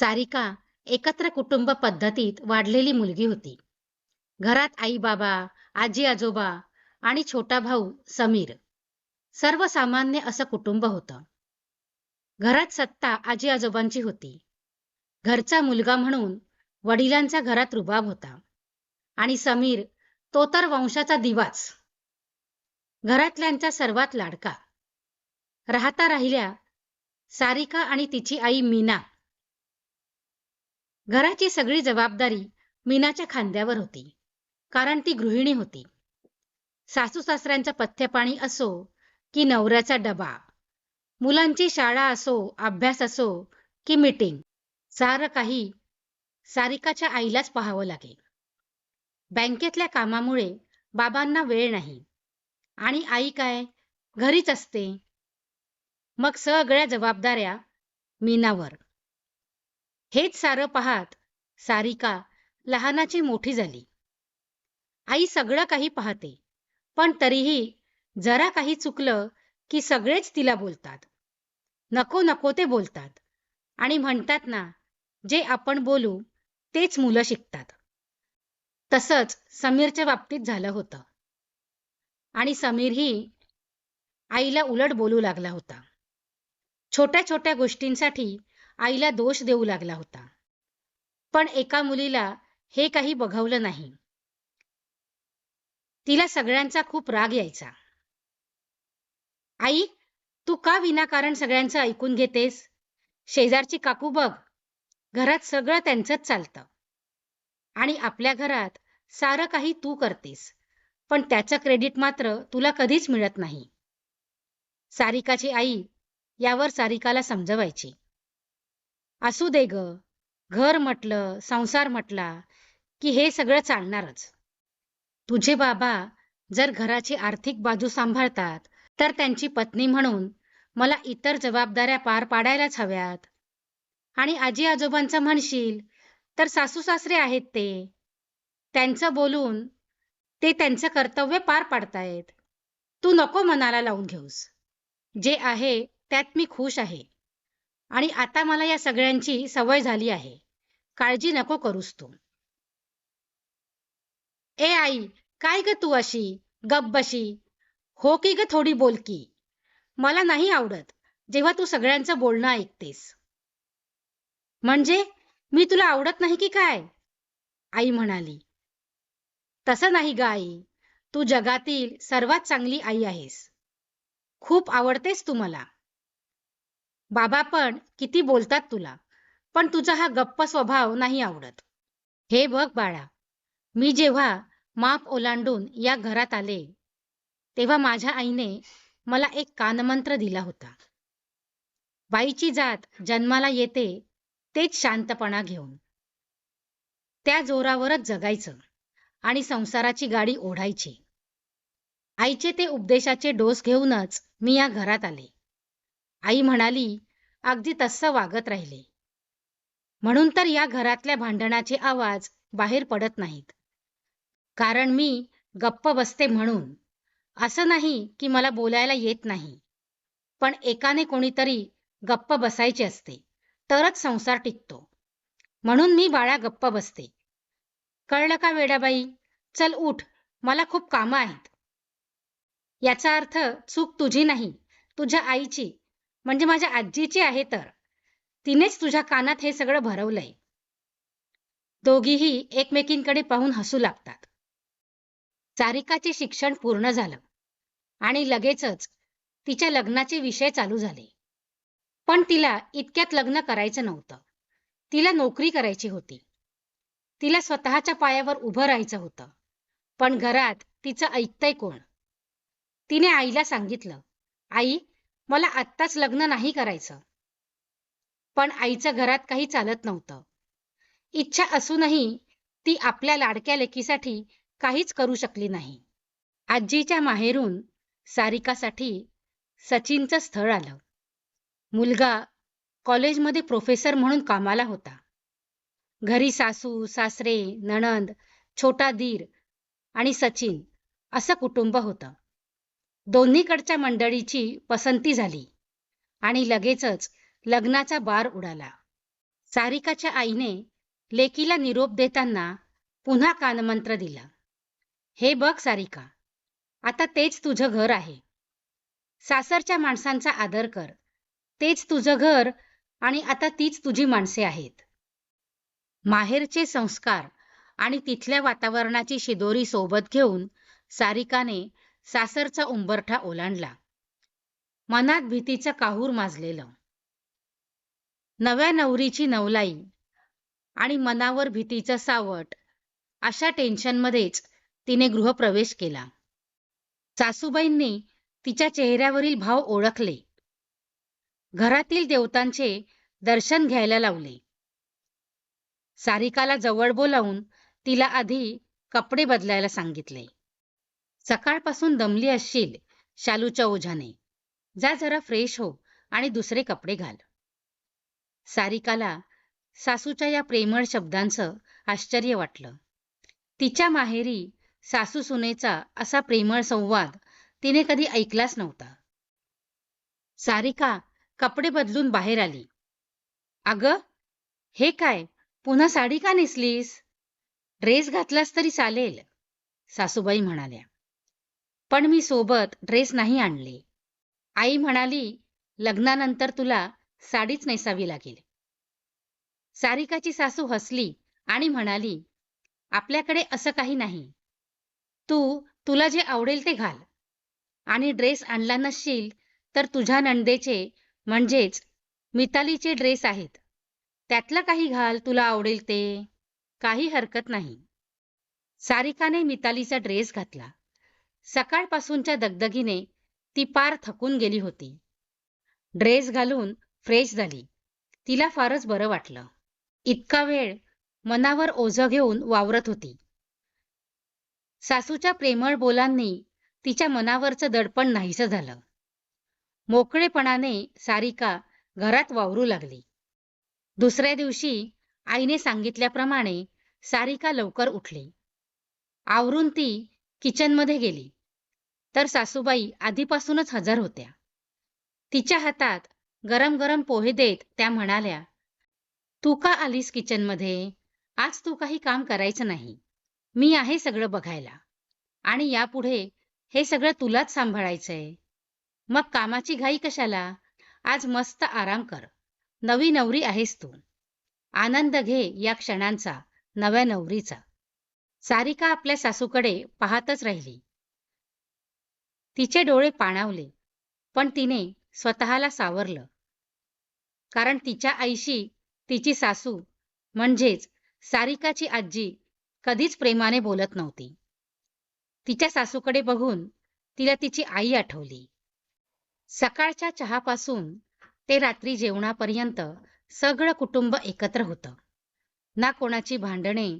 सारिका एकत्र कुटुंब पद्धतीत वाढलेली मुलगी होती. घरात आई बाबा, आजी आजोबा आणि छोटा भाऊ समीर. सर्वसामान्य असं कुटुंब होतं. घरात सत्ता आजी आजोबांची होती. घरचा मुलगा म्हणून वडिलांचा घरात रुबाब होता. आणि समीर तो तर वंशाचा दिवाच. घरातल्यांचा सर्वात लाडका. राहता राहिल्या सारिका आणि तिची आई मीना. घराची सगळी जबाबदारी मीनाच्या खांद्यावर होती. कारण ती गृहिणी होती. सासू सासऱ्यांचं पथ्यपाणी असो की नवऱ्याचा डबा, मुलांची शाळा असो, अभ्यास असो की मीटिंग, सारं काही सारिकाच्या आईलाच पाहावं लागे. बँकेतल्या कामामुळे बाबांना वेळ नाही आणि आई काय घरीच असते. मग सगळ्या जबाबदाऱ्या मीनावर. हेच सारं पाहत सारिका लहानाची मोठी झाली. आई सगळं काही पाहते, पण तरीही जरा काही चुकलं की सगळेच तिला बोलतात. नको नको ते बोलतात आणि म्हणतात ना, जे आपण बोलू तेच मुलं शिकतात. तसंच समीरच्या बाबतीत झालं होतं. आणि समीरही आईला उलट बोलू लागला होता. छोट्या छोट्या गोष्टींसाठी आईला दोष देऊ लागला होता. पण एका मुलीला हे काही बघवलं नाही. तिला सगळ्यांचा खूप राग यायचा. आई, तू का विनाकारण सगळ्यांचं ऐकून घेतेस? शेजारची काकू बघ, घरात सगळं त्यांचंच चालतं. आणि आपल्या घरात सारं काही तू करतेस, पण त्याचं क्रेडिट मात्र तुला कधीच मिळत नाही. सारिकाची आई यावर सारिकाला समजवायची. असू दे ग, घर म्हटलं, संसार म्हटला की हे सगळं चालणारच. तुझे बाबा जर घराची आर्थिक बाजू सांभाळतात, तर त्यांची पत्नी म्हणून मला इतर जबाबदाऱ्या पार पाडायलाच हव्यात. आणि आजी आजोबांचं म्हणशील तर सासू सासरे आहेत ते. त्यांचं बोलून ते त्यांचं कर्तव्य पार पाडतायत. तू नको मनाला लावून घेऊस. जे आहे त्यात मी खुश आहे. आणि आता मला या सगळ्यांची सवय झाली आहे. काळजी नको करूस तू. ए आई, काय ग तू अशी गप बशी? हो की ग थोडी बोलकी. मला नाही आवडत जेव्हा तू सगळ्यांचं बोलणं ऐकतेस. म्हणजे मी तुला आवडत नाही की काय? आई म्हणाली. तसं नाही ग आई, तू जगातील सर्वात चांगली आई आहेस. खूप आवडतेस तू मला. बाबा पण किती बोलतात तुला, पण तुझा हा गप्प स्वभाव नाही आवडत. हे बघ बाळा, मी जेव्हा माप ओलांडून या घरात आले, तेव्हा माझ्या आईने मला एक कानमंत्र दिला होता. बाईची जात जन्माला येते तेच शांतपणा घेऊन. त्या जोरावरच जगायचं आणि संसाराची गाडी ओढायची. आईचे ते उपदेशाचे डोस घेऊनच मी या घरात आले. आई म्हणाली, अगदी तसं वागत राहिले. म्हणून तर या घरातल्या भांडणाचे आवाज बाहेर पडत नाहीत. कारण मी गप्प बसते म्हणून. असं नाही की मला बोलायला येत नाही. पण एकाने कोणीतरी गप्प बसायचे असते, तरच संसार टिकतो. म्हणून मी बाळा गप्प बसते. कळलं का वेडाबाई? चल उठ, मला खूप कामं आहेत. याचा अर्थ चूक तुझी नाही, तुझ्या आईची, म्हणजे माझ्या आजीची आहे तर. तिनेच तुझ्या कानात हे सगळं भरवलंय. दोघीही एकमेकींकडे पाहून हसू लागतात. सारिकाचे शिक्षण पूर्ण झालं आणि लगेचच तिच्या लग्नाचे विषय चालू झाले. पण तिला इतक्यात लग्न करायचं नव्हतं. तिला नोकरी करायची होती. तिला स्वतःच्या पायावर उभं राहायचं होतं. पण घरात तिचं ऐकतंय कोण? तिने आईला सांगितलं, आई, मला आत्ताच लग्न नाही करायचं. पण आईचं घरात काही चालत नव्हतं. इच्छा असूनही ती आपल्या लाडक्या लेकीसाठी काहीच करू शकली नाही. आजीच्या माहेरून सारिकासाठी सचिनचं स्थळ आलं. मुलगा कॉलेजमध्ये प्रोफेसर म्हणून कामाला होता. घरी सासू, सासरे, नणंद, छोटा दीर आणि सचिन असं कुटुंब होतं. दोन्हीकडच्या मंडळीची पसंती झाली आणि लगेचच लग्नाचा बार उडाला. सारिकाच्या आईने लेकीला निरोप देताना पुन्हा कानमंत्र दिला. हे बघ सारिका आता तेच तुझं घर आहे. सासरच्या माणसांचा आदर कर. तेच तुझं घर आणि आता तीच तुझी माणसे आहेत. माहेरचे संस्कार आणि तिथल्या वातावरणाची शिदोरी सोबत घेऊन सारिकाने सासरचा उंबरठा ओलांडला. मनात भीतीचं काहूर माजलेलं. नव्या नवरीची नवलाई आणि मनावर भीतीचं सावट अशा टेन्शनमध्येच तिने गृहप्रवेश केला. सासूबाईंनी तिच्या चेहऱ्यावरील भाव ओळखले. घरातील देवतांचे दर्शन घ्यायला लावले. सारिकाला जवळ बोलावून तिला आधी कपडे बदलायला सांगितले. सकाळपासून दमली असशील शालूच्या ओझाने जा जरा फ्रेश हो आणि दुसरे कपडे घाल. सारिकाला सासूच्या या प्रेमळ शब्दांचं आश्चर्य वाटलं. तिच्या माहेरी सासू सुनेचा असा प्रेमळ संवाद तिने कधी ऐकलाच नव्हता. सारिका कपडे बदलून बाहेर आली. अग हे काय पुन्हा साडी का नेसलीस? ड्रेस घातलास तरी चालेल सासूबाई म्हणाल्या. पण मी सोबत ड्रेस नाही आणले. आई म्हणाली लग्नानंतर तुला साडीच नेसावी लागेल. सारिकाची सासू हसली आणि म्हणाली आपल्याकडे असं काही नाही. तू तुला जे आवडेल ते घाल. आणि ड्रेस आणला नसशील तर तुझ्या नंदेचे म्हणजेच मितालीचे ड्रेस आहेत. त्यातलं काही घाल तुला आवडेल ते. काही हरकत नाही. सारिकाने मितालीचा ड्रेस घातला. सकाळपासूनच्या दगदगीने ती पार थकून गेली होती. ड्रेस घालून फ्रेश झाली. तिला फारच बरं वाटलं. इतका वेळ मनावर ओझं घेऊन वावरत होती. सासूच्या प्रेमळ बोलांनी तिच्या मनावरचं दडपण नाहीसं झालं. मोकळेपणाने सारिका घरात वावरू लागली. दुसऱ्या दिवशी आईने सांगितल्याप्रमाणे सारिका लवकर उठली. आवरून ती किचनमध्ये गेली. तर सासूबाई आधीपासूनच हजर होत्या. तिच्या हातात गरम गरम पोहे देत त्या म्हणाल्या तू का आलीस किचनमध्ये आज तू काही काम करायचं नाही. मी आहे सगळं बघायला. आणि यापुढे हे सगळं तुलाच सांभाळायचंय. मग कामाची घाई कशाला? आज मस्त आराम कर. नवी नवरी आहेस तू. आनंद घे या क्षणांचा नव्या नवरीचा. सारिका आपल्या सासूकडे पाहतच राहिली. तिचे डोळे पाणावले पण तिने स्वतःला सावरलं. कारण तिच्या आईशी तिची सासू म्हणजेच सारिकाची आजी कधीच प्रेमाने बोलत नव्हती. तिच्या सासूकडे बघून तिला तिची आई आठवली. सकाळच्या चहापासून ते रात्री जेवणापर्यंत सगळं कुटुंब एकत्र होतं. ना कोणाची भांडणे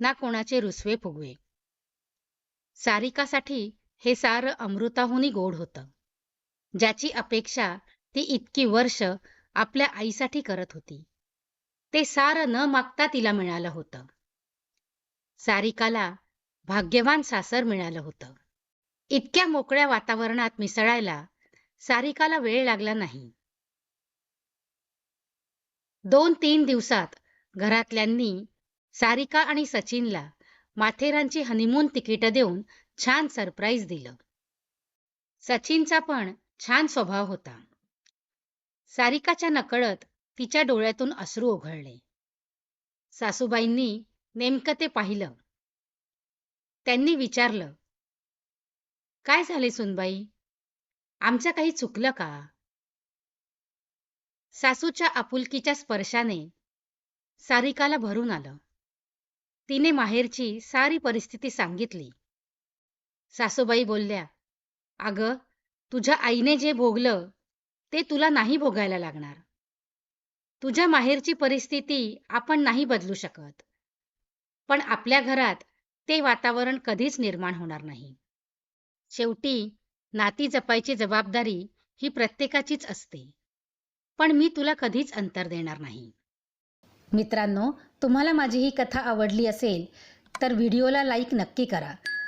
ना कोणाचे रुसवे फुगवे. सारिकासाठी हे सारं अमृताहुनी गोड होतं. ज्याची अपेक्षा ती इतकी वर्ष आपल्या आईसाठी करत होती. ते सारं न मागता तिला मिळालं होतं. सारिकाला भाग्यवान सासर मिळालं होतं. इतक्या मोकळ्या वातावरणात मिसळायला सारिकाला वेळ लागला नाही. दोन तीन दिवसात घरातल्यांनी सारिका आणि सचिनला माथेरानची हनीमून तिकीट देऊन छान सरप्राईज दिलं. सचिनचा पण छान स्वभाव होता. सारिकाच्या नकळत तिच्या डोळ्यातून अश्रू ओघळले. सासूबाईंनी नेमकं ते पाहिलं. त्यांनी विचारलं काय झाले सुनबाई? आमचं काही चुकलं का? सासूच्या आपुलकीच्या स्पर्शाने सारिकाला भरून आलं. तिने माहेरची सारी परिस्थिती सांगितली. सासूबाई बोलल्या अगं तुझ्या आईने जे भोगलं ते तुला नाही भोगायला लागणार. तुझ्या माहेरची परिस्थिती आपण नाही बदलू शकत. पण आपल्या घरात ते वातावरण कधीच निर्माण होणार नाही. शेवटी नाती जपायची जबाबदारी ही प्रत्येकाचीच असते. पण मी तुला कधीच अंतर देणार नाही. मित्रांनो तुम्हाला माझी ही कथा आवडली असेल तर व्हिडिओला लाईक नक्की करा.